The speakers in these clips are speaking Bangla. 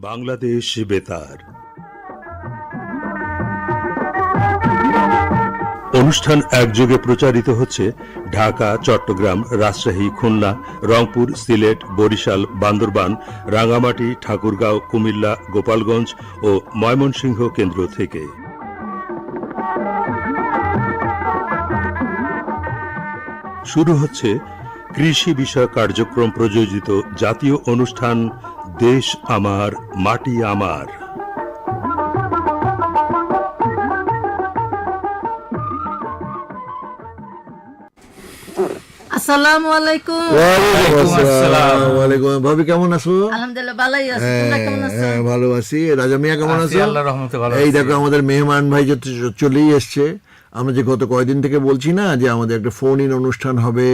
বাংলাদেশ বেতার। অনুষ্ঠান একযোগে প্রচারিত হচ্ছে ঢাকা, চট্টগ্রাম, রাজশাহী, খুলনা, রংপুর, সিলেট, বরিশাল, বান্দরবান, রাঙামাটি, ঠাকুরগাঁও, কুমিল্লা, গোপালগঞ্জ ও ময়মনসিংহ কেন্দ্র থেকে। শুরু হচ্ছে কৃষি বিষয়ক কার্যক্রম প্রযোজিত জাতীয় অনুষ্ঠান দেশ আমার মাটি আমার। আসসালামু আলাইকুম। ওয়ালাইকুম ভাবি কেমন আছো? আলহামদুলিল্লাহ ভালোই আছি। তোমরা কেমন আছো? হ্যাঁ ভালো আছি। রাজা মিয়া কেমন আছো আল্লাহর রহমতে ভালো এই দেখো আমাদের মেহমান ভাই চলেই এসছে। আমরা যে গত কয়দিন থেকে বলছি না যে আমাদের একটা ফোন ইন অনুষ্ঠান হবে।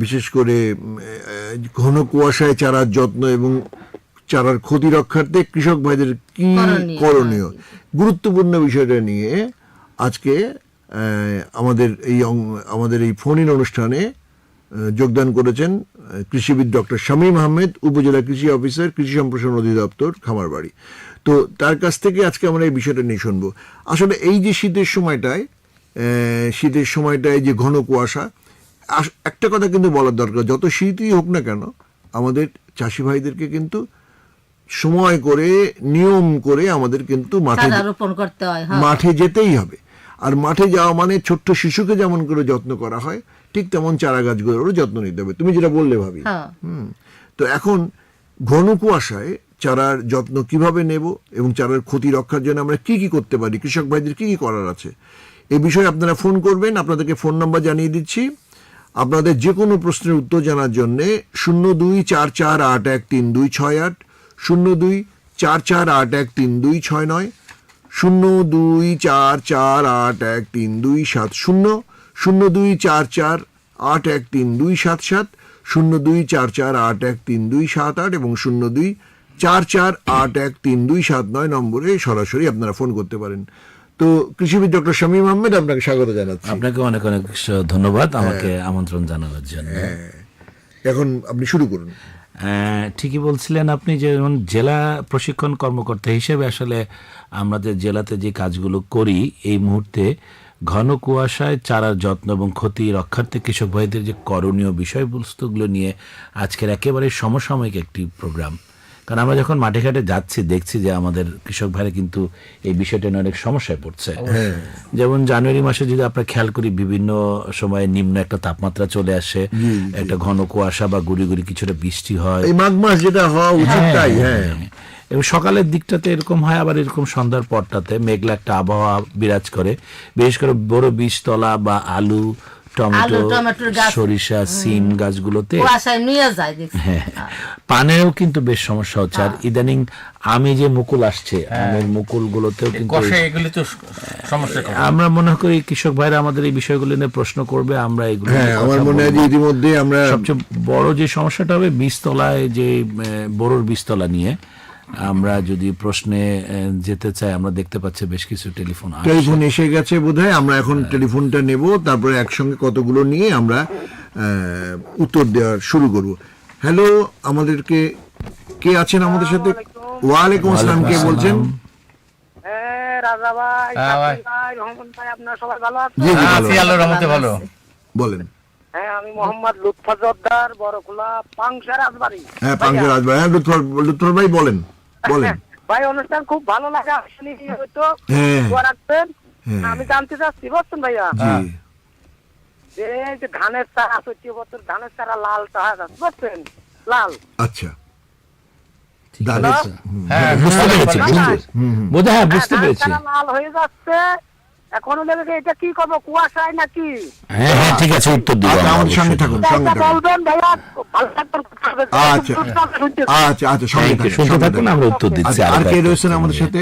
বিশেষ করে ঘন কুয়াশায় চারার যত্ন এবং চারার ক্ষতি রক্ষার্থে কৃষক ভাইদের কি করণীয়, করণীয়? গুরুত্বপূর্ণ বিষয়টা নিয়ে আজকে আমাদের এই আমাদের এই ফোন ইন অনুষ্ঠানে যোগদান করেছেন কৃষিবিদ ডক্টর শামীম আহমেদ উপজেলা কৃষি অফিসার কৃষি সম্প্রসারণ অধিদপ্তর খামারবাড়ি। তো তার কাছ থেকে আজকে আমরা এই বিষয়টা নিয়ে শুনব। আসলে এই যে শীতের সময়টায় শীতের সময়টায় যে ঘন কুয়াশা একটা কথা কিন্তু বলার দরকার। যত শীতই হোক না কেন আমাদের চাষি ভাইদেরকে কিন্তু সময় করে নিয়ম করে আমাদের কিন্তু মাঠে হ্যাঁ মাঠে যেতেই হবে। আর মাঠে যাওয়া মানে ছোট্ট শিশুকে যেমন করে যত্ন করা হয় ঠিক তেমন চারা গাছগুলোরও যত্ন নিতে হবে। তুমি যেটা বললে ভাবি। হ্যাঁ। হুম। তো এখন ঘন কুয়াশায় চারার যত্ন কীভাবে নেব এবং চারার ক্ষতি রক্ষার জন্য আমরা কি কি করতে পারি? কৃষক ভাইদের কি কি করার আছে? এ বিষয়ে আপনারা ফোন করবেন আপনাদেরকে ফোন নাম্বার জানিয়ে দিচ্ছি। আপনাদের যে কোনো প্রশ্নের উত্তর জানার জন্যে শূন্য দুই চার চার আট এক তিন দুই ছয় আট, শূন্য দুই চার চার আট এক তিন দুই ছয় নয়, শূন্য দুই চার চার আট এক তিন দুই সাত শূন্য শূন্য দুই চার চার আট এক তিন দুই সাত সাত, শূন্য দুই চার চার আট এক তিন দুই সাত আট এবং শূন্য দুই চার চার আট এক তিন দুই সাত নয় নম্বরে সরাসরি আপনারা ফোন করতে পারেন। তো কৃষিবিদ ডক্টর শামীম আহমেদ আপনাকে স্বাগত জানাচ্ছি। আপনাকে অনেক অনেক ধন্যবাদ আমাকে আমন্ত্রণ জানানোর জন্য। এখন আপনি শুরু করুন। আহ, ঠিকই বলছিলেন আপনি যেমন জেলা প্রশিক্ষণ কর্মকর্তা হিসেবে আসলে আমাদের জেলাতে যে কাজগুলো করি এই মুহূর্তে ঘন কুয়াশায় চারার যত্ন এবং ক্ষতি রক্ষার্থে কৃষক ভাইদের যে করণীয় বিষয়বস্তুগুলো নিয়ে আজকের একেবারে সমসাময়িক একটি প্রোগ্রাম। কারণ আমরা যখন মাঠে ঘাটে যাচ্ছি দেখছি যে আমাদের কৃষক ভাইরা কিন্তু এই বিষয়টা নিয়ে অনেক সমস্যায় পড়ছে। যেমন জানুয়ারি মাসে যদি আমরা খেয়াল করি বিভিন্ন সময়ে নিম্ন একটা তাপমাত্রা চলে আসে। একটা ঘন কুয়াশা বা গুড়ি গুড়ি কিছুটা বৃষ্টি হয়। এই মাঘ মাস যেটা হওয়া উচিত তাই হ্যাঁ। এবং সকালের দিকটাতে এরকম হয় আবার এরকম সন্ধ্যার পরটাতে মেঘলা একটা আবহাওয়া বিরাজ করে। বিশেষ করে বড় বীজতলা বা আলু টমেটো। সরিষা সিম গাছগুলোতে। কুয়াশায় নিয়ে যায় দেখছি। হ্যাঁ পানেও কিন্তু বেশ সমস্যা হচ্ছে। আর ইদানিং আমি যে মুকুল আসছে আমের মুকুল গুলোতেও কিন্তু কষে এগুলি তো সমস্যা আমরা মনে করি কৃষক ভাইরা আমাদের এই বিষয়গুলো নিয়ে প্রশ্ন করবে আমরা এগুলো হ্যাঁ আমার মনে হয় ইতিমধ্যে আমরা সবচেয়ে বড় যে সমস্যাটা হবে বীজতলায় যে আহ, বড়োর বীজতলা নিয়ে আমরা যদি প্রশ্নে যেতে চাই আমরা দেখতে পাচ্ছি বেশ কিছু টেলিফোন টেলিফোন এসে গেছে বোধহয় আমরা এখন টেলিফোনটা নেব তারপরে একসঙ্গে কতগুলো নিয়ে আমরা উত্তর দেওয়ার শুরু করব। হ্যালো আমাদেরকে কে আছেন আমাদের সাথে? ওয়ালাইকুম আসসালাম কে বলছেন? হ্যাঁ রাজা ভাই হ্যাঁ, ভাই। শাকিল ভাই রহমান ভাই আপনারা সবাই ভালো আছেন? জি জি হ্যাঁ, ভালো আছি আল্লাহর রহমতে ভালো বলেন। হ্যাঁ আমি মোহাম্মদ লুৎফা জর্দার বড়খোলা পাংশা রাজবাড়ি। হ্যাঁ হ্যাঁ লুৎফর লুৎফর ভাই বলেন। বলেন। ভাই অনুষ্ঠান খুব ভালো লাগে আসলে কি হয়তো হ্যাঁ। রাখবেন হ্যাঁ। আমি জানতে চাচ্ছি বলছেন ভাইয়া। যে যে ধানের চারা বছর ধানের চারা লাল চারা বুঝছেন? লাল। আচ্ছা। হ্যাঁ বুঝতে পেরেছি হ্যাঁ হ্যাঁ, লাল হয়ে যাচ্ছে এখন লেগে এটা কি করব কুয়াশায় নাকি? হ্যাঁ হ্যাঁ ঠিক আছে উত্তর আচ্ছা আমাদের সঙ্গে থাকুন সঙ্গে থাকুন। বলবেন ভাইয়া ভালো থাকবেন কথা হবে। আচ্ছা আচ্ছা আচ্ছা সঙ্গে থাকুন শুনতে। আমরা উত্তর দিচ্ছি আচ্ছা, আর কে রয়েছেন আমাদের সাথে?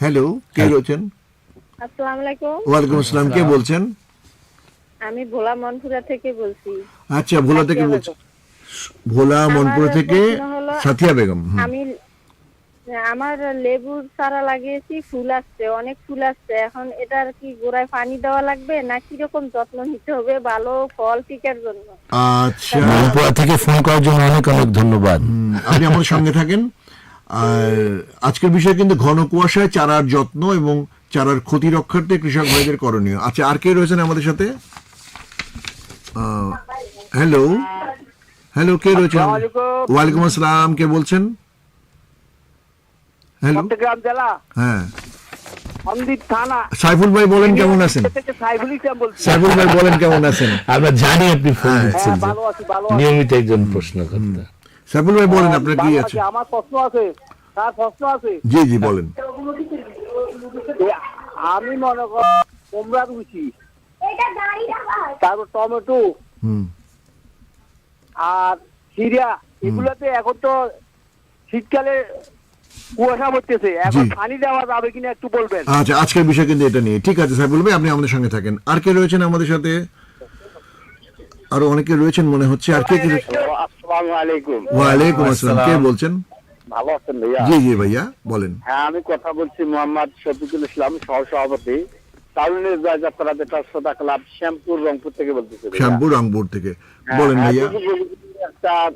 হ্যালো কে। রয়েছেন? আসসালামু আলাইকুম ওয়ালাইকুম আসসালাম কে বলছেন? আমি ভোলা মনপুরা থেকে বলছি। আচ্ছা ভোলা থেকে বলছেন ভোলা মনপুর থেকে সাথিয়া বেগম আমি আমার লেবুর চারা লাগিয়েছি ফুল আসছে অনেক ফুল আসছে। এখন এটার কি গোড়ায় পানি দেওয়া লাগবে না কীরকম যত্ন নিতে হবে? ভালো ফল টিকার জন্য। আচ্ছা। মালপোয়া থেকে ফোন করার জন্য অনেক অনেক ধন্যবাদ। আপনি আমাদের সঙ্গে থাকেন। আর আজকের বিষয় কিন্তু ঘন কুয়াশায় চারার যত্ন এবং চারার ক্ষতি রক্ষার্থে কৃষক ভাইদের করণীয়। আচ্ছা আর কে রয়েছেন আমাদের সাথে? হ্যালো হ্যালো কে রয়েছেন? ওয়ালাইকুম আসসালাম কে বলছেন? হ্যালো? চট্টগ্রাম জেলা। হ্যাঁ। থানা। সাইফুল ভাই বলেন কেমন আছেন? সাইফুল ইসলাম বলছি। সাইফুল ভাই বলেন কেমন আছেন? আমরা জানি আপনি ফোন দিচ্ছেন হ্যাঁ যে ভালো আছি ভালো আছি। নিয়মিত একজন প্রশ্নকর্তা। সাইফুল ভাই বলেন আপনার কি আছে? আমার প্রশ্ন আছে। তার প্রশ্ন আছে। জি জি বলেন। আমি মনে করি কুমড়া রুচি তারপর টমেটো। হুম। আর সিরিয়া এগুলোতে এখন তো শীতকালে কুয়াশা পড়তেছে। এখন পানি দেওয়া যাবে কিনা একটু বলবেন। আচ্ছা আজকের বিষয় কিন্তু এটা নিয়ে। ঠিক আছে সাইফুল ভাই আপনি আমাদের সঙ্গে থাকেন। আর কে রয়েছেন আমাদের সাথে? আরও অনেকে রয়েছেন মনে হচ্ছে। আর কে কে আসসালামু আলাইকুম। ওয়ালাইকুম আসসালাম। কে বলছেন? ভালো আছেন ভাইয়া? জি জি ভাইয়া বলেন। হ্যাঁ আমি কথা বলছি মোহাম্মদ শফিকুল ইসলাম সহ সভাপতি তারুণের যাত্রা যেটা শ্রোতা ক্লাব শ্যামপুর রংপুর থেকে বলতেছি শ্যামপুর রংপুর থেকে। হ্যাঁ, বলেন হ্যাঁ, ভাইয়া। একটা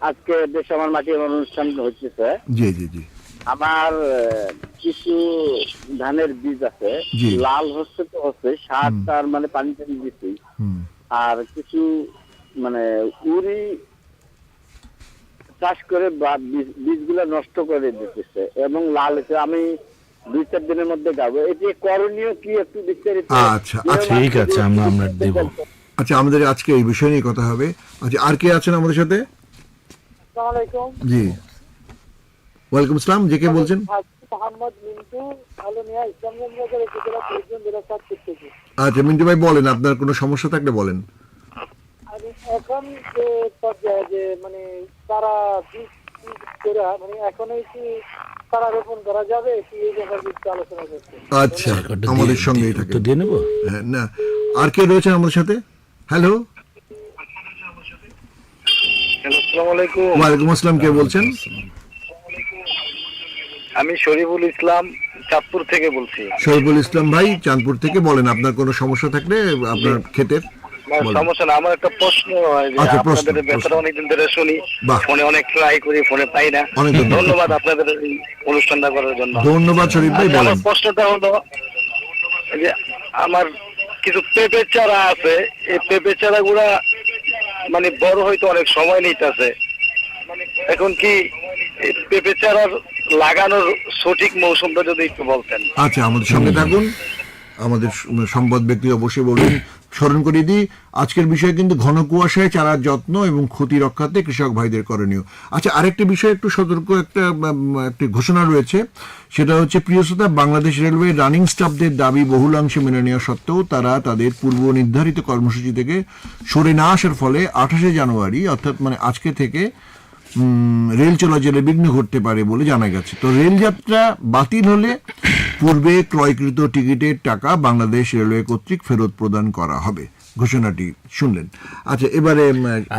আজকে দেশ আমার মাটির অনুষ্ঠান হচ্ছে জি জি জি। আমার কিছু ধানের বীজ আছে। লাল হচ্ছে তো হচ্ছে সার তার মানে দিচ্ছি আর কিছু মানে উড়ি চাষ করে বীজগুলো নষ্ট করে দিতেছে এবং লাল হচ্ছে। আমি দুই চার দিনের মধ্যে গাবো। এটি করণীয় কি একটু বিস্তারিত আচ্ছা, আচ্ছা, ঠিক আছে, আমরা- আমরা দেব। আচ্ছা আমাদের আজকে এই বিষয় নিয়ে কথা হবে। আচ্ছা আর কে আছেন আমাদের সাথে? জি। ওয়ালাইকুম আসসালাম যে কে বলছেন? আচ্ছা মিন্টু ভাই বলেন আপনার কোনো সমস্যা থাকলে বলেন। আর এখন যে পর্যায়ে যে মানে তারা মানে এখনই কি তারা রোপণ করা যাবে কি এই ব্যাপারে আলোচনা করতে। আচ্ছা আমাদের সঙ্গেই নেব? হ্যাঁ, না। আর কে রয়েছেন আমাদের সাথে? হ্যালো ওয়ালাইকুম আসসালাম কে বলছেন? আমি শরীফুল ইসলাম চাঁদপুর থেকে বলছি। শহীদুল ইসলাম ভাই চাঁদপুর থেকে বলেন আপনার কোনো সমস্যা থাকলে আপনার ক্ষেতের? সমস্যা না আমার একটা প্রশ্ন আচ্ছা, আপনাদের ব্যাপারে অনেকদিন ধরে শুনি। ফোনে অনেক ট্রাই করি ফোনে পাই না। অনেক ধন্যবাদ। ধন্যবাদ আপনাদের অনুষ্ঠানটা করার জন্য। ধন্যবাদ শরীফ ভাই আচ্ছা, বলেন। প্রশ্নটা হলো যে আমার কিছু পেঁপে চারা আছে, এই পেঁপে চারা গুলা মানে বড় হইতে অনেক সময় নিতেছে। এখন কি পেঁপে চারার লাগানোর সঠিক মৌসুমটা যদি একটু বলতেন? আচ্ছা আমাদের সঙ্গে থাকুন। আমাদের সম্পদ ব্যক্তি অবশ্যই বলবেন স্মরণ করিয়ে দিই, আজকের বিষয় কিন্তু ঘন কুয়াশায় চারার যত্ন এবং ক্ষতি রক্ষাতে কৃষক ভাইদের করণীয়। আচ্ছা আরেকটি বিষয় একটু সতর্ক একটা একটি ঘোষণা রয়েছে, সেটা হচ্ছে প্রিয় শ্রোতা, বাংলাদেশ রেলওয়ে রানিং স্টাফদের দাবি বহুলাংশে মেনে নেওয়া সত্ত্বেও তারা তাদের পূর্ব নির্ধারিত কর্মসূচি থেকে সরে না আসার ফলে আঠাশে জানুয়ারি, অর্থাৎ মানে আজকে থেকে রেল চলাচলে বিঘ্ন ঘটতে পারে বলে জানা গেছে। তো রেলযাত্রা বাতিল হলে পূর্বে ক্রয়কৃত টিকিটের টাকা বাংলাদেশ রেলওয়ে কর্তৃক ফেরত প্রদান করা হবে। ঘোষণাটি শুনলেন। আচ্ছা এবারে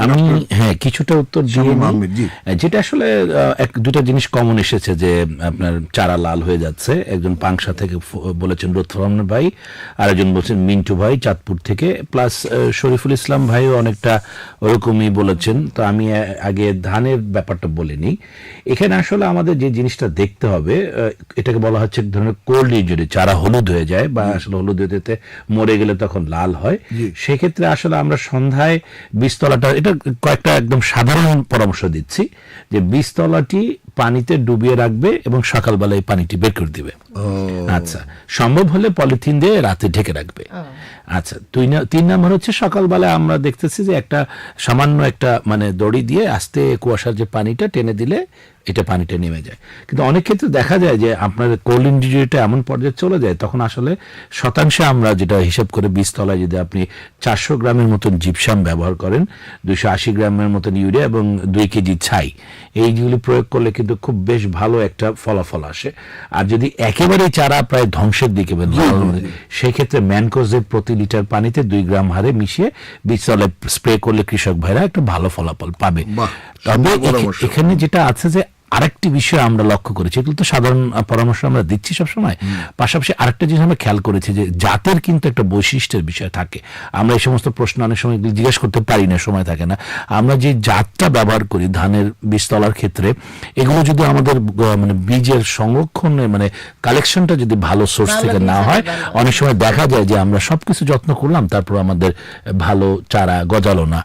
আমি হ্যাঁ কিছুটা উত্তর দিয়ে। যেটা আসলে এক দুটা জিনিস কমন এসেছে যে আপনার চারা লাল হয়ে যাচ্ছে। একজন পাংশা থেকে বলেছেন রোথরমন ভাই আর একজন বলছেন মিন্টু ভাই চাঁদপুর থেকে। প্লাস শরীফুল ইসলাম ভাইও অনেকটা ওরকমই বলেছেন। তো আমি আগে ধানের ব্যাপারটা বলে নিই। এখানে আসলে আমাদের যে জিনিসটা দেখতে হবে এটাকে বলা হচ্ছে এক ধরনের কোল্ড যদি চারা হলুদ হয়ে যায় বা আসলে হলুদ হয়ে যেতে মরে গেলে তখন লাল হয়। সেক্ষেত্রে আসলে আমরা সন্ধ্যায় বীজতলাটা এটা কয়েকটা একদম সাধারণ পরামর্শ দিচ্ছি যে বীজতলাটি পানিতে ডুবিয়ে রাখবে এবং সকালবেলায় পানিটি বের করে দিবে। আচ্ছা সম্ভব হলে পলিথিন দিয়ে রাতে ঢেকে রাখবে। আচ্ছা দুই না- তিন নম্বর হচ্ছে সকালবেলায় আমরা দেখতেছি যে একটা সামান্য একটা মানে দড়ি দিয়ে আস্তে কুয়াশার যে পানিটা টেনে দিলে এটা পানিটা নেমে যায়। কিন্তু অনেক ক্ষেত্রে দেখা যায় যে আপনার কোল্ড ইন্ডিজিটা এমন পর্যায়ে চলে যায় তখন আসলে শতাংশে আমরা যেটা হিসাব করে বীজতলায় যদি আপনি চারশো গ্রামের মতন জিপসাম ব্যবহার করেন দুইশো আশি গ্রামের মতন ইউরিয়া এবং দুই কেজি ছাই এইগুলি প্রয়োগ করলে কিন্তু খুব বেশ ভালো একটা ফলাফল আসে। আর যদি একেবারেই চারা প্রায় ধ্বংসের দিকে সেক্ষেত্রে ম্যানকোজের প্রতি লিটার পানিতে দুই গ্রাম হারে মিশিয়ে বিচলে স্প্রে করলে কৃষক ভাইরা একটা ভালো ফলাফল পাবে তবে। এখানে যেটা আছে যে আরেকটি বিষয় আমরা লক্ষ্য করেছি এগুলো তো সাধারণ পরামর্শ আমরা দিচ্ছি সবসময়। পাশাপাশি আরেকটা জিনিস আমরা খেয়াল করেছি যে জাতের কিন্তু একটা বৈশিষ্ট্যের বিষয় থাকে। আমরা এই সমস্ত প্রশ্ন অনেক সময় জিজ্ঞেস করতে পারি না সময় থাকে না। আমরা যে জাতটা ব্যবহার করি ধানের বীজতলার ক্ষেত্রে এগুলো যদি আমাদের মানে বীজের সংরক্ষণে মানে কালেকশনটা যদি ভালো সোর্স থেকে না হয়, হয় অনেক সময় দেখা যায় যে আমরা সবকিছু যত্ন করলাম তারপর আমাদের ভালো চারা গজালো না।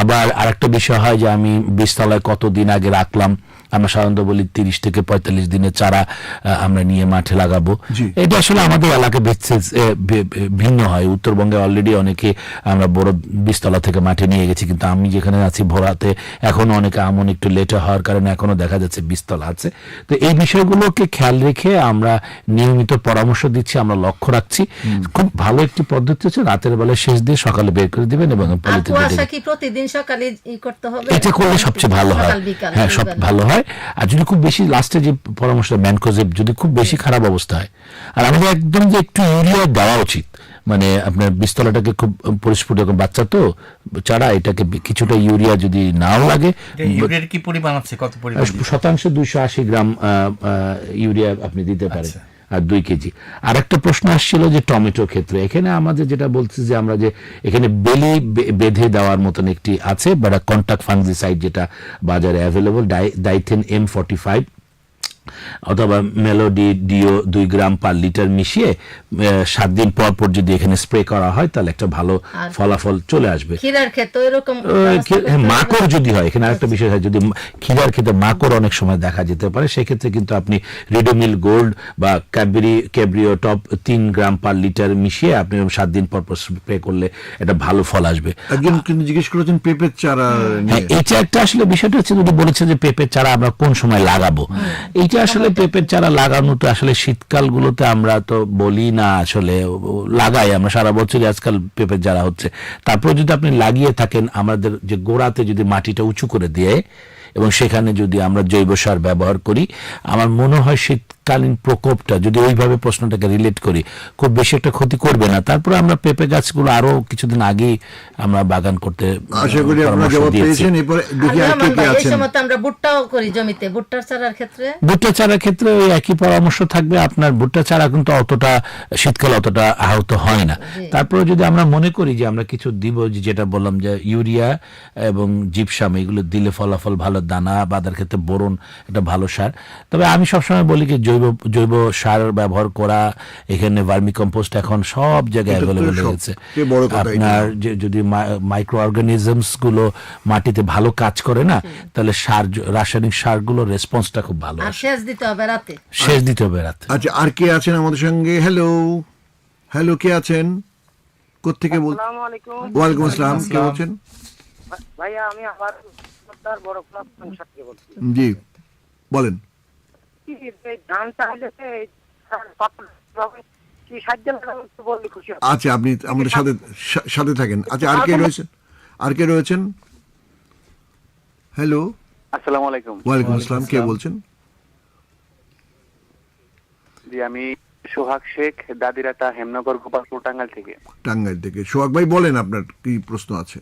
আবার আরেকটা বিষয় হয় যে আমি বীজতলায় কতদিন আগে রাখলাম আমরা সাধারণত বলি তিরিশ থেকে পঁয়তাল্লিশ দিনের চারা আমরা নিয়ে মাঠে লাগাবো। এটা আসলে আমাদের এলাকা ভিন্ন হয়। উত্তরবঙ্গে অলরেডি অনেকে আমরা বড় বীজতলা থেকে মাঠে নিয়ে গেছি কিন্তু আমি যেখানে আছি ভোরাতে এখনও অনেকে আমন একটু লেটে হওয়ার কারণে এখনও দেখা যাচ্ছে বীজতলা আছে। তো এই বিষয়গুলোকে খেয়াল রেখে আমরা নিয়মিত পরামর্শ দিচ্ছি আমরা লক্ষ্য রাখছি। খুব ভালো একটি পদ্ধতি হচ্ছে রাতের বেলা শেষ দিয়ে সকালে বের করে দিবেন এবং পলিথিন প্রতিদিন সকালে ই করতে হবে? এটা করলে সবচেয়ে ভালো হয়। হ্যাঁ সব ভালো হয়। আর যদি খুব বেশি লাস্টে যে পরামর্শ ম্যানকোজেব যদি খুব বেশি খারাপ অবস্থা হয় আর আমাদের একদম যে একটু ইউরিয়া দেওয়া উচিত মানে আপনার বিস্তলাটাকে খুব পরিস্ফুট এরকম বাচ্চা তো চারা এটাকে কিছুটা ইউরিয়া যদি নাও লাগে ইউরিয়ার কি পরিমাণ আছে কত পরিমাণ শতাংশ দুইশো আশি গ্রাম ইউরিয়া আপনি দিতে পারেন আচ্ছা। দুই কেজি। আর একটা প্রশ্ন আসছিল যে টমেটো ক্ষেত্রে। এখানে আমাদের যেটা বলছি যে আমরা যে এখানে বেলি বে- বেঁধে দেওয়ার মতন একটি আছে বাট কন্ট্যাক্ট ফাঙ্গিসাইড যেটা বাজারে available Dithane M forty five অথবা মেলোডি ডিও দুই গ্রাম পার লিটার মিশিয়ে সাত দিন পর পর যদি এখানে স্প্রে করা হয় তাহলে একটা ভালো ফলাফল চলে আসবে। হ্যাঁ, মাকড় যদি হয় এখানে আরেকটা বিষয় হয় যদি খিরার ক্ষেত্রে মাকড় অনেক সময় দেখা যেতে পারে সেক্ষেত্রে কিন্তু আপনি রিডোমিল গোল্ড বা ক্যাবরি ক্যাব্রিও টপ তিন গ্রাম পার লিটার মিশিয়ে আপনি সাত দিন পর পর স্প্রে করলে এটা ভালো ফল আসবে। একজন কিন্তু জিজ্ঞেস করেছেন পেঁপের চারা হ্যাঁ এটা একটা আসলে বিষয়টা হচ্ছে যদি বলেছে যে পেঁপের চারা আমরা কোন সময় লাগাবো। এইটা আসলে পেঁপের চারা লাগানো তো আসলে শীতকালগুলোতে আমরা তো বলি না আসলে লাগাই আমরা সারা বছরই আজকাল পেঁপের চারা হচ্ছে। তারপর যদি আপনি লাগিয়ে থাকেন আমাদের যে গোড়াতে যদি মাটিটা উঁচু করে দিয়ে এবং সেখানে যদি আমরা জৈব সার ব্যবহার করি আমার মনে হয় শীতকালীন প্রকোপটা যদি ওইভাবে প্রশ্নটাকে রিলেট করি খুব বেশি একটা ক্ষতি করবে না। তারপরে আমরা পেঁপে গাছগুলো আরও কিছুদিন আগেই আমরা বাগান করতে আশা করি আপনারা জবাব পেয়েছেন। এরপরে দেখি আর কে আছেন। আমরা ভুট্টাও করি জমিতে। ভুট্টার চারার ক্ষেত্রে? ভুট্টা চারার ক্ষেত্রে ওই একই পরামর্শ থাকবে। আপনার ভুট্টা চারা কিন্তু অতটা শীতকালে অতটা আহত হয় না। তারপরে যদি আমরা মনে করি যে আমরা কিছু দিব যেটা বললাম যে ইউরিয়া এবং জিপসাম এগুলো দিলে ফলাফল ভালো দানা বাদার ক্ষেত্রে বোরন একটা ভালো সার। তবে আমি সবসময় বলি কি জৈব জৈব জৈব সার ব্যবহার করা এখানে ভার্মি কম্পোস্ট এখন সব জায়গায় এটা তো অ্যাভেলেবল হয়ে এটা। আপনার যে যদি মাইক্রো অর্গানিজমসগুলো মাটিতে ভালো কাজ করে না তাহলে সার রাসায়নিক সারগুলো রেসপন্সটা খুব ভালো আর আসে। দিতে হবে রাতে। শেষ দিতে হবে রাতে। আচ্ছা আর কে আছেন আমাদের সঙ্গে? হ্যালো হ্যালো কে আছেন? কোত্থেকে বল আসসালামু আলাইকুম। ওয়ালাইকুম আসসালাম কে বলছেন? ভাইয়া আমি আবার বড় ক্লাস সংসদ থেকে বলছি। জি বলেন। কি ধান চাইলে কি সাহায্য লাগাবো বললে খুশি হব। আচ্ছা আপনি আমাদের সাথে সাথে থাকেন। আচ্ছা আর কে রয়েছেন আর কে রয়েছেন? হ্যালো আসসালামু আলাইকুম। ওয়ালাইকুম আসসালাম। কে বলছেন? জি আমি সোহাগ শেখ দাদিরাটা হেমনগর গোপালপুর টাঙ্গাইল থেকে। টাঙ্গাইল থেকে। সোহাগ ভাই বলেন আপনার কি প্রশ্ন আছে?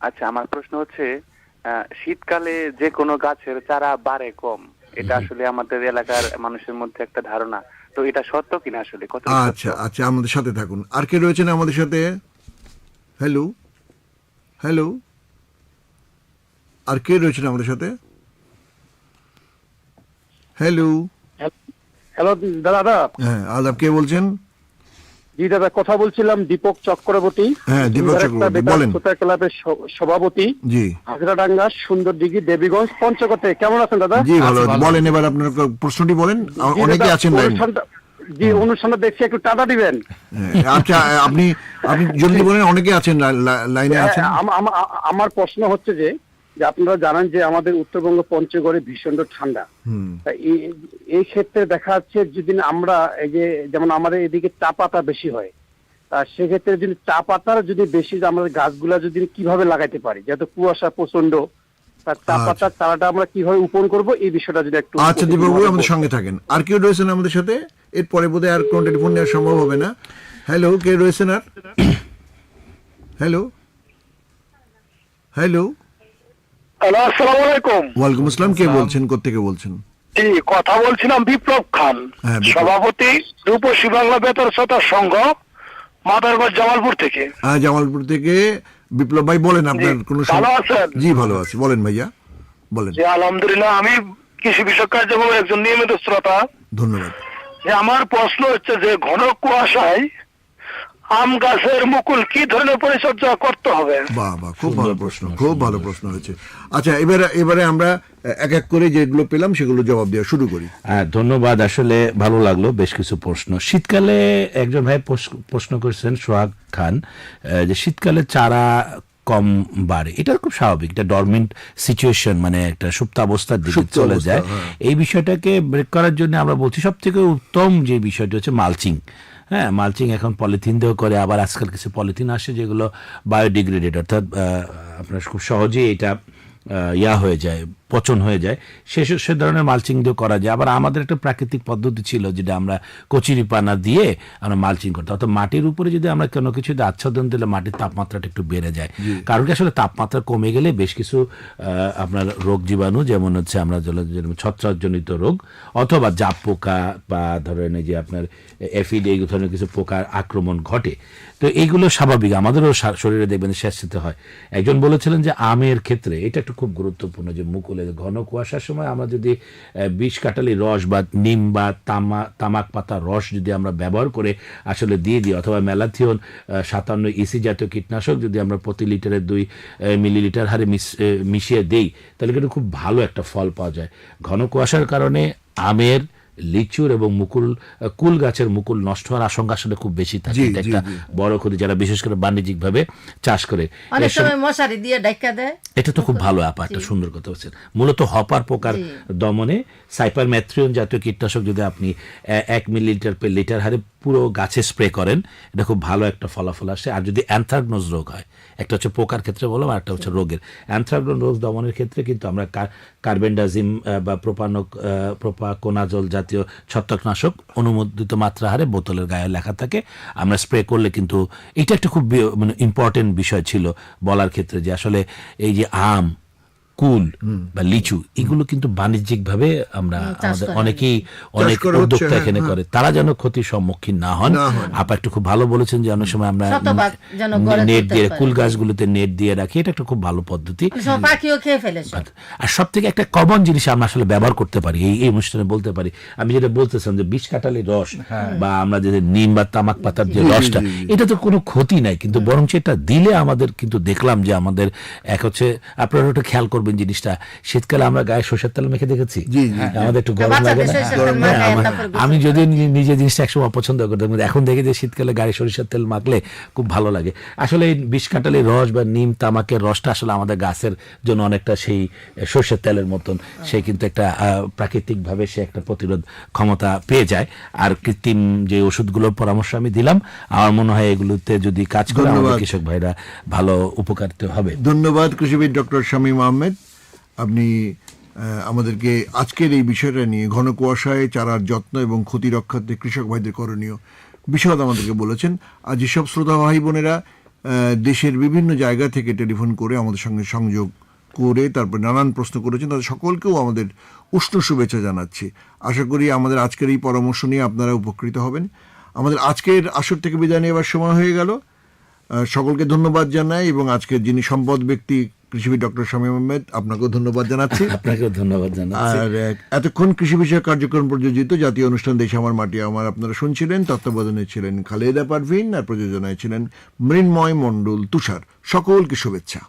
আচ্ছা আমার প্রশ্ন হচ্ছে আহ, শীতকালে যে কোনো গাছের চারা বাড়ে কম। এটা আসলে আমাদের এলাকার মানুষের মধ্যে একটা ধারণা। তো এটা সত্য কিনা আসলে? কত আচ্ছা আচ্ছা আমাদের সাথে থাকুন। আর কে রয়েছেন আমাদের সাথে? হ্যালো হ্যালো আর কে রয়েছেন আমাদের সাথে? হ্যালো হ্যালো দাদা দাদা। হ্যাঁ আদাব কে বলছেন? জি দাদা কথা বলছিলাম দীপক চক্রবর্তী। হ্যাঁ, দীপক সুন্দর চক্রবর্তী, বলেন। ক্লাবের সভাপতি। জি। হাজরাডাঙ্গা সুন্দরদিঘি দেবীগঞ্জ পঞ্চগতে কেমন আছেন দাদা? জি ভালো। বলেন এবার আপনার প্রশ্নটি বলেন। অনেকে আছেন জি অনুষ্ঠানটা দেখছি একটু টাটা দিবেন। আচ্ছা আপনি আপনি জলদি বলেন অনেকে আছেন লাইনে আছেন। হ্যাঁ, আম- আম- আ- আমার প্রশ্ন হচ্ছে যে যে আপনারা জানেন যে আমাদের উত্তরবঙ্গ পঞ্চগড়ে ভীষণ ঠান্ডা। এই- ক্ষেত্রে দেখা যাচ্ছে যদি আমরা এই যে যেমন আমাদের এদিকে চা পাতা বেশি হয় সেক্ষেত্রে যদি চা পাতার যদি বেশি আমাদের গাছগুলা যদি কীভাবে লাগাইতে পারি যেহেতু কুয়াশা প্রচণ্ড তা চা আচ্ছা। পাতার চারাটা আমরা কীভাবে উপন করব এই বিষয়টা যদি একটু আচ্ছা দীপকবাবু আমাদের সঙ্গে থাকেন। আর কেউ রয়েছেন আমাদের সাথে? এরপরে বোধহয় আর কোনো টেলিফোন নেওয়া সম্ভব হবে না। হ্যালো কে রয়েছেন আর? হ্যালো হ্যালো হ্যালো আসসালামু আলাইকুম। ওয়ালাইকুম আসসালাম কে বলছেন? কোথেকে বলছেন? জি কথা বলছিলাম বিপ্লব খান হ্যাঁ, সভাপতি রূপসী বাংলা বেতার শ্রোতা সংঘ মাদারগঞ্জ জামালপুর থেকে। হ্যাঁ জামালপুর থেকে বিপ্লব ভাই বলেন আপনার কোনো ভালো আছেন? জি ভালো আছি। বলেন ভাইয়া বলেন। জি আলহামদুলিল্লাহ আমি কৃষি বিষয়ক কার্যক্রমের একজন নিয়মিত শ্রোতা। ধন্যবাদ। যে আমার প্রশ্ন হচ্ছে যে ঘন কুয়াশায় আম গাছের মুকুল কি ধরনের পরিচর্যা করতে হবে? বাহ বাহ খুব ভালো প্রশ্ন খুব ভালো প্রশ্ন হয়েছে। আচ্ছা এবারে এবারে আমরা এক এক করে যেগুলো পেলাম সেগুলো জবাব দেওয়া শুরু করি। হ্যাঁ ধন্যবাদ আসলে ভালো লাগল বেশ কিছু প্রশ্ন। শীতকালে একজন ভাই প্রশ্ন করেছেন সোহাগ খান যে শীতকালে চারা কম বাড়ে। এটা খুব স্বাভাবিক এটা ডরমেন্ট সিচুয়েশন মানে একটা সুপ্ত অবস্থার দিকে চলে যায়। হ্যাঁ। এই বিষয়টাকে ব্রেক করার জন্য আমরা বলছি সব থেকে উত্তম যে বিষয়টি হচ্ছে মালচিং হ্যাঁ মালচিং এখন পলিথিন দিয়েও করে, আবার আজকাল কিছু পলিথিন আসে যেগুলো বায়োডিগ্রেডেড অর্থাৎ আপনার খুব সহজেই এটা ইয়া হয়ে যায় পচন হয়ে যায়। সে সে ধরনের মালচিং দিয়ে করা যায়। আবার আমাদের একটা প্রাকৃতিক পদ্ধতি ছিল যেটা আমরা কচুরি পানা দিয়ে আমরা মালচিং করতাম। অর্থাৎ মাটির উপরে যদি আমরা কোনো কিছু আচ্ছাদন দিলে মাটির তাপমাত্রাটা একটু বেড়ে যায়। কারণ কি? আসলে তাপমাত্রা কমে গেলে বেশ কিছু আপনার রোগ জীবাণু যেমন হচ্ছে আমরা ছত্রাকজনিত রোগ অথবা জাপ পোকা বা ধরেন এই যে আপনার এফিড এই ধরনের কিছু পোকার আক্রমণ ঘটে। তো এইগুলো স্বাভাবিক। আমাদেরও শরীরে দেখবেন স্যাঁতসেঁতে হয়। একজন বলেছিলেন যে আমের ক্ষেত্রে এটা একটু খুব গুরুত্বপূর্ণ যে মুকুলে ঘন কুয়াশার সময় আমরা যদি বিষ কাটালি রস বা নিম বা তামা, তামাক পাতা রস যদি আমরা ব্যবহার করে আসলে দিয়ে দিই, অথবা ম্যালাথিয়ন সাতান্ন ইসি জাতীয় কীটনাশক যদি আমরা প্রতি লিটারে দুই মিলিলিটার হারে মিশিয়ে দেই, তাহলে কিন্তু খুব ভালো একটা ফল পাওয়া যায়। ঘন কুয়াশার কারণে আমের লিচুর এবং মুকুল কুল গাছের মুকুল নষ্ট হওয়ার আশঙ্কা আসলে খুব বেশি থাকে। একটা বড় ক্ষতি যারা বিশেষ করে বাণিজ্যিক ভাবে চাষ করে। অনেক সময় মশারি দিয়ে ডাইকা দেয়। এটা তো খুব ভালো আপা একটা সুন্দর কথা বলছেন। মূলত হপার পোকার দমনে সাইপার ম্যাথ্রিয়ন জাতীয় কীটনাশক যদি আপনি এক মিলিলিটার পে লিটার হারে পুরো গাছে স্প্রে করেন এটা খুব ভালো একটা ফলাফল আসে। আর যদি অ্যানথ্রাকনোজ রোগ হয় একটা হচ্ছে পোকার ক্ষেত্রে বললাম আর একটা হচ্ছে রোগের। অ্যানথ্রাকনোজ রোগ দমনের ক্ষেত্রে কিন্তু আমরা কার- কার্বেন্ডাজিম বা প্রোপানক প্রোপাকোনাজল জাতীয় ছত্রাকনাশক অনুমোদিত মাত্রা হারে বোতলের গায়ে লেখা থাকে। আমরা স্প্রে করলে কিন্তু এটা একটা খুব মানে ইম্পর্টেন্ট বিষয় ছিল বলার ক্ষেত্রে যে আসলে এই যে আম কুল বা লিচু এগুলো কিন্তু বাণিজ্যিক ভাবে আমরা আমাদের অনেকেই অনেক উদ্যোক্তা হ্যাঁ, এখানে হ্যাঁ। করে। তারা যেন ক্ষতির সম্মুখীন না হন। আপা একটু খুব ভালো বলেছেন যে অনেক সময় আমরা নেট দিয়ে কুল গাছগুলোতে নেট দিয়ে রাখি এটা একটা খুব ভালো পদ্ধতি। সব আর সব থেকে একটা কমন জিনিস আমরা আসলে ব্যবহার করতে পারি এই এই অনুষ্ঠানে বলতে পারি। আমি যেটা বলতেছিলাম যে বিষ কাটালি রস বা আমরা যে নিম বা তামাক পাতার যে রসটা এটা তো কোনো ক্ষতি নাই কিন্তু বরং এটা দিলে আমাদের কিন্তু দেখলাম যে আমাদের এক হচ্ছে আপনারা একটু খেয়াল করবেন জিনিসটা। শীতকালে আমরা গায়ে সর্ষের তেল মেখে দেখেছি। হ্যাঁ, আমাদের একটু গরম লাগে না। হ্যাঁ, আমি যদি নিজে জিনিসটা একসময় অপছন্দ করতাম কিন্তু এখন দেখে যে শীতকালে গায়ে সরিষার তেল মাখলে খুব ভালো লাগে। আসলে এই বিষ কাটালি রস বা নিম তামাকের রসটা আসলে আমাদের গাছের জন্য অনেকটা সেই সর্ষের তেলের মতন। সে কিন্তু একটা প্রাকৃতিক ভাবে সে একটা প্রতিরোধ ক্ষমতা পেয়ে যায়। আর কৃত্রিম যে ওষুধগুলোর পরামর্শ আমি দিলাম আমার মনে হয় এগুলোতে যদি কাজ করে আমাদের কৃষক ভাইরা ভালো উপকারিত হবে। ধন্যবাদ কৃষিবিদ ডক্টর শামীম আহমেদ। আপনি আমাদেরকে আজকের এই বিষয়টা নিয়ে ঘন কুয়াশায় চারার যত্ন এবং ক্ষতি রক্ষার্থে কৃষক ভাইদের করণীয় বিশদ আমাদেরকে বলেছেন। আর যেসব শ্রোতা ভাই বোনেরা দেশের বিভিন্ন জায়গা থেকে টেলিফোন করে আমাদের সঙ্গে সংযোগ করে তারপর নানান প্রশ্ন করেছেন। তাদের সকলকেও আমাদের উষ্ণ শুভেচ্ছা জানাচ্ছি। আশা করি আমাদের আজকের এই পরামর্শ নিয়ে আপনারা উপকৃত হবেন। আমাদের আজকের আসর থেকে বিদায় নেওয়ার সময় হয়ে গেল। সকলকে ধন্যবাদ জানাই এবং আজকের যিনি সম্পদ ব্যক্তি কৃষিবিদ ডক্টর শামীম আহমেদ আপনাকেও ধন্যবাদ জানাচ্ছি। আপনাকেও ধন্যবাদ জানাচ্ছি। আর এতক্ষণ কৃষি বিষয়ক কার্যক্রম প্রযোজিত জাতীয় অনুষ্ঠান দেশ আমার মাটি আমার আপনারা শুনছিলেন তত্ত্বাবধানে ছিলেন খালেদা পারভিন আর প্রযোজনায় ছিলেন মৃন্ময় মণ্ডল তুষার। সকলকে শুভেচ্ছা।